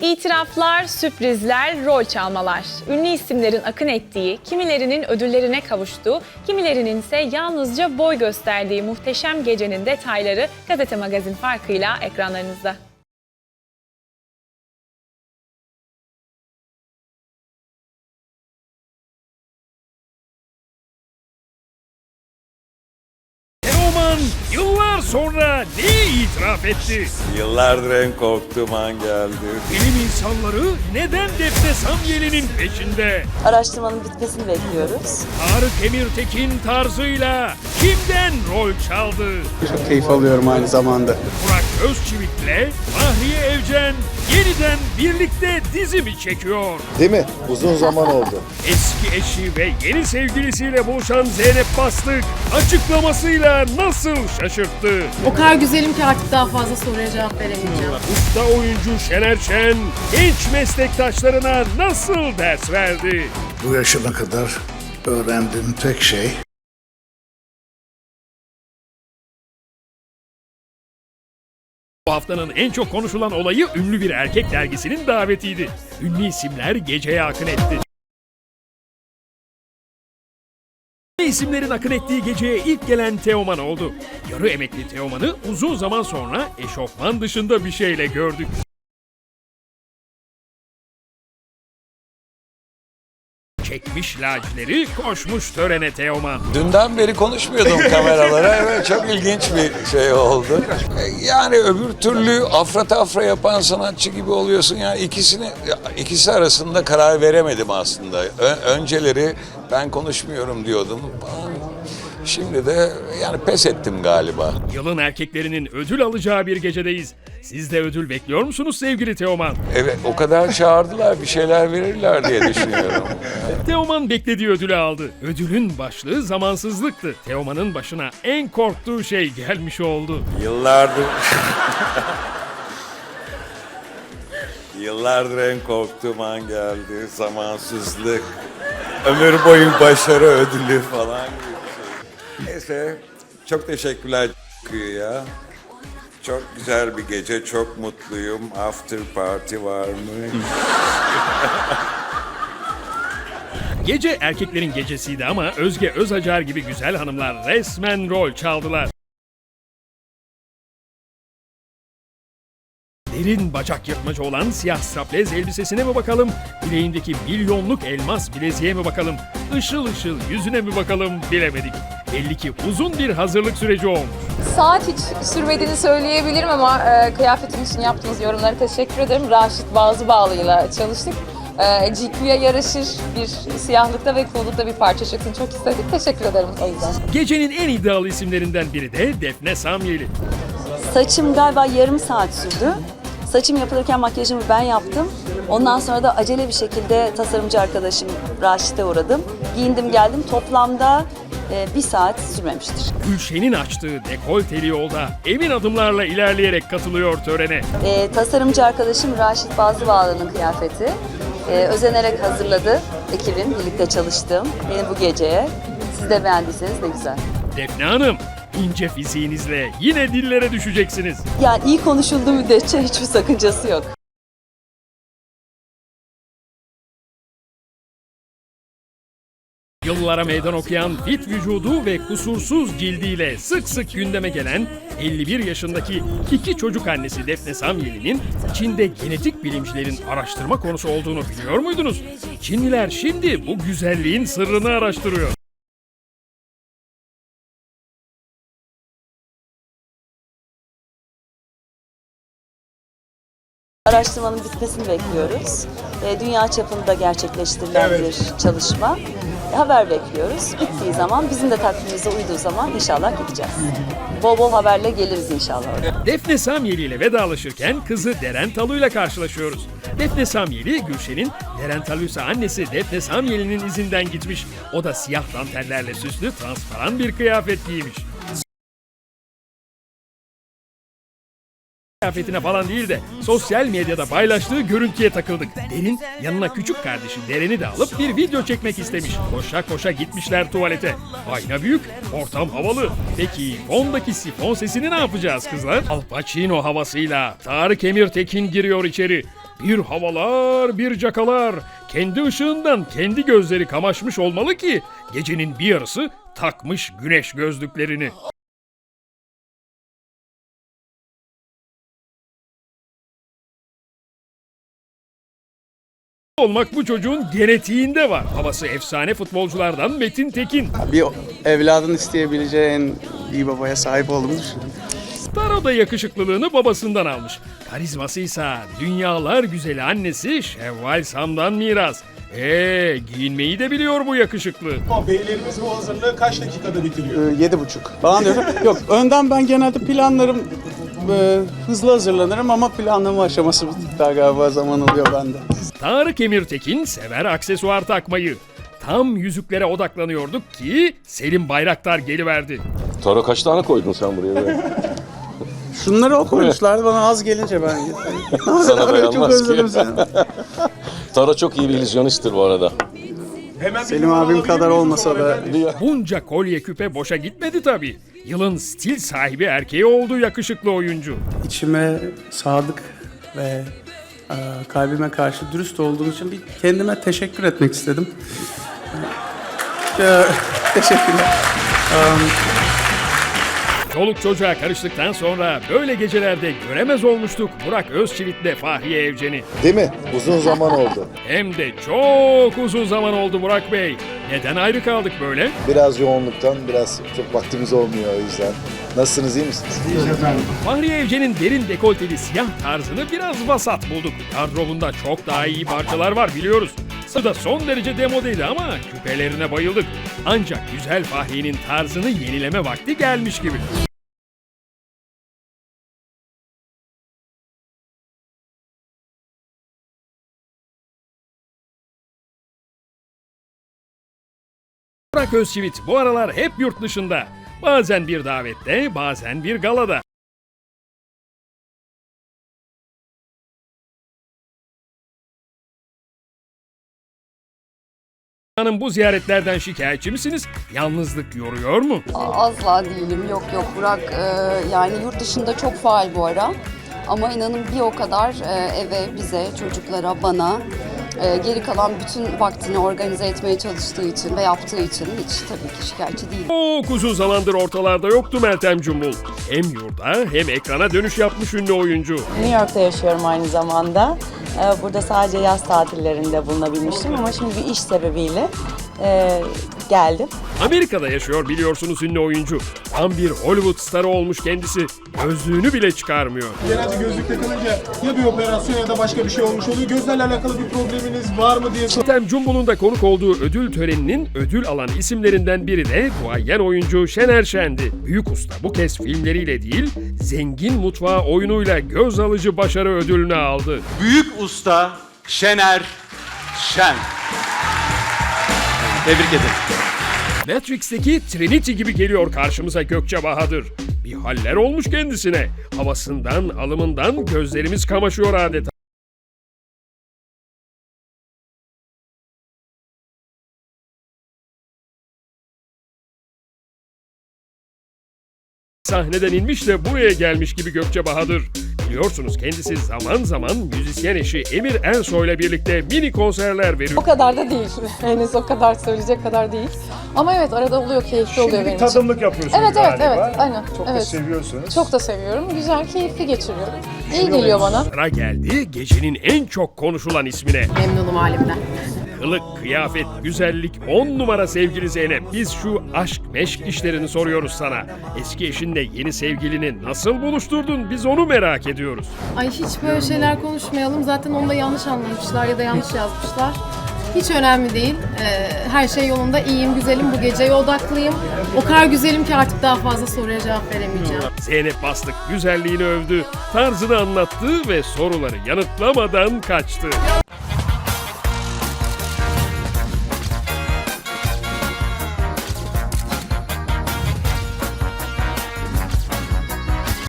İtiraflar, sürprizler, rol çalmalar. Ünlü isimlerin akın ettiği, kimilerinin ödüllerine kavuştuğu, kimilerinin ise yalnızca boy gösterdiği muhteşem gecenin detayları gazete magazin farkıyla ekranlarınızda. Teoman yıllar sonra neyi itiraf etti? Yıllardır en korktuğum an geldi. Bilim insanları neden Defne Samyeli'nin peşinde? Araştırmanın bitmesini bekliyoruz. Tarık Emirtekin tarzıyla kimden rol çaldı? Çok keyif alıyorum aynı zamanda. Burak Özçivit'le Fahriye Evcen yeniden birlikte dizi mi çekiyor? Değil mi? Uzun zaman oldu. Eski eşi ve yeni sevgilisiyle buluşan Zeynep Bastık açıklamasıyla nasıl şaşırttı? O kadar güzelim ki artık daha fazla soruya cevap veremeyeceğim. Usta oyuncu Şener Şen genç meslektaşlarına nasıl ders verdi? Bu yaşıma kadar öğrendiğim tek şey haftanın en çok konuşulan olayı ünlü bir erkek dergisinin davetiydi. Ünlü isimler geceye akın etti. İsimlerin akın ettiği geceye ilk gelen Teoman oldu. Yarı emekli Teoman'ı uzun zaman sonra eşofman dışında bir şeyle gördük. Çekmiş lacileri koşmuş törene Teoman. Dünden beri konuşmuyordum kameralara. Evet çok ilginç bir şey oldu. E, Yani öbür türlü afra tafra yapan sanatçı gibi oluyorsun. Yani ikisini ikisi arasında karar veremedim aslında. Ö- önceleri ben konuşmuyorum diyordum. Şimdi de yani pes ettim galiba. Yılın erkeklerinin ödül alacağı bir gecedeyiz. Siz de ödül bekliyor musunuz sevgili Teoman? Evet o kadar çağırdılar bir şeyler verirler diye düşünüyorum. Teoman beklediği ödülü aldı. Ödülün başlığı zamansızlıktı. Teoman'ın başına en korktuğu şey gelmiş oldu. Yıllardır... Yıllardır en korktuğum an geldi. Zamansızlık. Ömür boyu başarı ödülü falan gibi bir şey. Neyse. Çok teşekkürler ya. Çok güzel bir gece. Çok mutluyum. After party var mı? Gece erkeklerin gecesiydi ama Özge Özacar gibi güzel hanımlar resmen rol çaldılar. Derin bacak yırtmacı olan siyah straplez elbisesine mi bakalım? Bileğindeki milyonluk elmas bileziğe mi bakalım? Işıl ışıl yüzüne mi bakalım bilemedik. Belli ki uzun bir hazırlık süreci olmuş. Saat hiç sürmediğini söyleyebilirim ama e, kıyafetim için yaptığınız yorumlara teşekkür ederim. Raşit Bazıbağlı'yla çalıştık. E, GQ'ya yaraşır bir siyahlıkta ve kollukta bir parça çıksın çok istedik. Teşekkür ederim o yüzden. Gecenin en iddialı isimlerinden biri de Defne Samyeli. Saçım galiba yarım saat sürdü. Saçım yapılırken makyajımı ben yaptım. Ondan sonra da acele bir şekilde tasarımcı arkadaşım Raşit'e uğradım. Giyindim geldim. Toplamda e, bir saat sürmemiştir. Gülşen'in açtığı dekolteli yolda emin adımlarla ilerleyerek katılıyor törene. E, tasarımcı arkadaşım Raşit Bazıbağlı'nın kıyafeti. E, özenerek hazırladı ekibim, birlikte çalıştığım beni bu geceye. Siz de beğendiyseniz ne güzel. Defne Hanım, ince fiziğinizle yine dillere düşeceksiniz. Yani iyi konuşulduğu müddetçe hiçbir sakıncası yok. Yıllara meydan okuyan fit vücudu ve kusursuz cildiyle sık sık gündeme gelen 51 yaşındaki iki çocuk annesi Defne Samyeli'nin Çin'de genetik bilimcilerin araştırma konusu olduğunu biliyor muydunuz? Çinliler şimdi bu güzelliğin sırrını araştırıyor. Araştırmanın bitmesini bekliyoruz. E, Dünya çapında gerçekleştirilen bir çalışma. E, Haber bekliyoruz. Bittiği zaman bizim de takvimimize uyduğu zaman inşallah gideceğiz. Bol bol haberle geliriz inşallah. Defne Samyeli ile vedalaşırken kızı Deren Talu ile karşılaşıyoruz. Defne Samyeli, Gülşen'in, Deren Talu ise annesi Defne Samyeli'nin izinden gitmiş. O da siyah dantellerle süslü, transparan bir kıyafet giymiş. Kıyafetine falan değil de sosyal medyada paylaştığı görüntüye takıldık. Derin yanına küçük kardeşi Deren'i de alıp bir video çekmek istemiş. Koşa koşa gitmişler tuvalete. Ayna büyük, ortam havalı. Peki fondaki sifon sesini ne yapacağız kızlar? Al Pacino havasıyla Tarık Emir Tekin giriyor içeri. Bir havalar, bir cakalar. Kendi ışığından kendi gözleri kamaşmış olmalı ki gecenin bir yarısı takmış güneş gözlüklerini. Olmak bu çocuğun genetiğinde var. Babası efsane futbolculardan Metin Tekin. Bir evladın isteyebileceği en iyi babaya sahip olduğumu düşünüyorum. Taro da yakışıklılığını babasından almış. Karizması ise dünyalar güzeli annesi Şevval Sam'dan miras. Eee giyinmeyi de biliyor bu yakışıklı. Beylerimiz bu hazırlığı kaç dakikada bitiriyor? Ee, Yedi buçuk falan diyorum. Yok önden ben genelde planlarım e, hızlı hazırlanırım ama planlama aşaması bir tık daha galiba zaman alıyor bende. Tarık Emirtekin sever aksesuar takmayı. Tam yüzüklere odaklanıyorduk ki Selim Bayraktar geliverdi. Tara kaç tane koydun sen buraya? Böyle? Şunları o koymuşlardı bana az gelince ben. Sana Çok dayanmaz özledim ki. seni. Tara çok iyi bir illüzyonisttir bu arada. Selim abim kadar olmasa da Bunca kolye küpe boşa gitmedi tabii. Yılın stil sahibi erkeği oldu yakışıklı oyuncu. içime sadık ve e, kalbime karşı dürüst olduğum için bir kendime teşekkür etmek istedim. Teşekkürler. Çoluk çocuğa karıştıktan sonra böyle gecelerde göremez olmuştuk Burak Özçivit'le Fahriye Evcen'i. Değil mi? Uzun zaman oldu. Hem de çok uzun zaman oldu Burak Bey. Neden ayrı kaldık böyle? Biraz yoğunluktan biraz çok vaktimiz olmuyor o yüzden. Nasılsınız iyi misiniz? Fahriye Evcen'in derin dekolteli siyah tarzını biraz vasat bulduk. Gardırobunda çok daha iyi parçalar var biliyoruz. Sıda son derece demodeydi ama küpelerine bayıldık. Ancak güzel Fahriye'nin tarzını yenileme vakti gelmiş gibi. Burak Özçivit bu aralar hep yurt dışında. Bazen bir davette, bazen bir galada. Hanım bu ziyaretlerden şikayetçi misiniz? Yalnızlık yoruyor mu? Asla değilim. Yok yok Burak e, yani yurt dışında çok faal bu ara. Ama inanın bir o kadar e, eve, bize, çocuklara, bana e, geri kalan bütün vaktini organize etmeye çalıştığı için ve yaptığı için hiç tabii ki şikayetçi değilim. Çok uzun zamandır ortalarda yoktu Meltem Cumbul. Hem yurda hem ekrana dönüş yapmış ünlü oyuncu. New York'ta yaşıyorum aynı zamanda. Ee, Burada sadece yaz tatillerinde bulunabilmiştim ama şimdi bir iş sebebiyle e, geldim. Amerika'da yaşıyor biliyorsunuz ünlü oyuncu. Tam bir Hollywood starı olmuş kendisi. Gözlüğünü bile çıkarmıyor. Genelde gözlük takılınca ya bir operasyon ya da başka bir şey olmuş oluyor. Gözlerle alakalı bir probleminiz var mı diye sor- Meltem Cumbul'un da konuk olduğu ödül töreninin ödül alan isimlerinden biri de duayen oyuncu Şener Şen'di. Büyük usta bu kez filmleriyle değil, zengin mutfağı oyunuyla göz alıcı başarı ödülünü aldı. Büyük usta Şener Şen. Tebrik ederim. Matrix'teki Trinity gibi geliyor karşımıza Gökçe Bahadır. Bir haller olmuş kendisine. Havasından, alımından gözlerimiz kamaşıyor adeta. Sahneden inmiş de buraya gelmiş gibi Gökçe Bahadır. Biliyorsunuz kendisi zaman zaman müzisyen eşi Emir Ensoy'la birlikte mini konserler veriyor. O kadar da değil. Henüz o kadar söyleyecek kadar değil. Ama evet arada oluyor, keyifli oluyor benim için. Tadımlık yapıyorsunuz Evet evet galiba. evet aynen. Çok da evet. seviyorsunuz. Çok da seviyorum. Güzel, keyifli geçiriyorum. İyi geliyor bana. Sıra geldi gecenin en çok konuşulan ismine. Memnunum halimden. Kılık, kıyafet, güzellik on numara sevgili Zeynep. Biz şu aşk meşk işlerini soruyoruz sana. Eski eşinle yeni sevgilini nasıl buluşturdun biz onu merak ediyoruz. Ay hiç böyle şeyler konuşmayalım. Zaten onu da yanlış anlamışlar ya da yanlış yazmışlar. Hiç önemli değil. Ee, her şey yolunda. İyiyim, güzelim. Bu geceye odaklıyım. O kadar güzelim ki artık daha fazla soruya cevap veremeyeceğim. Zeynep Bastık güzelliğini övdü, tarzını anlattı ve soruları yanıtlamadan kaçtı.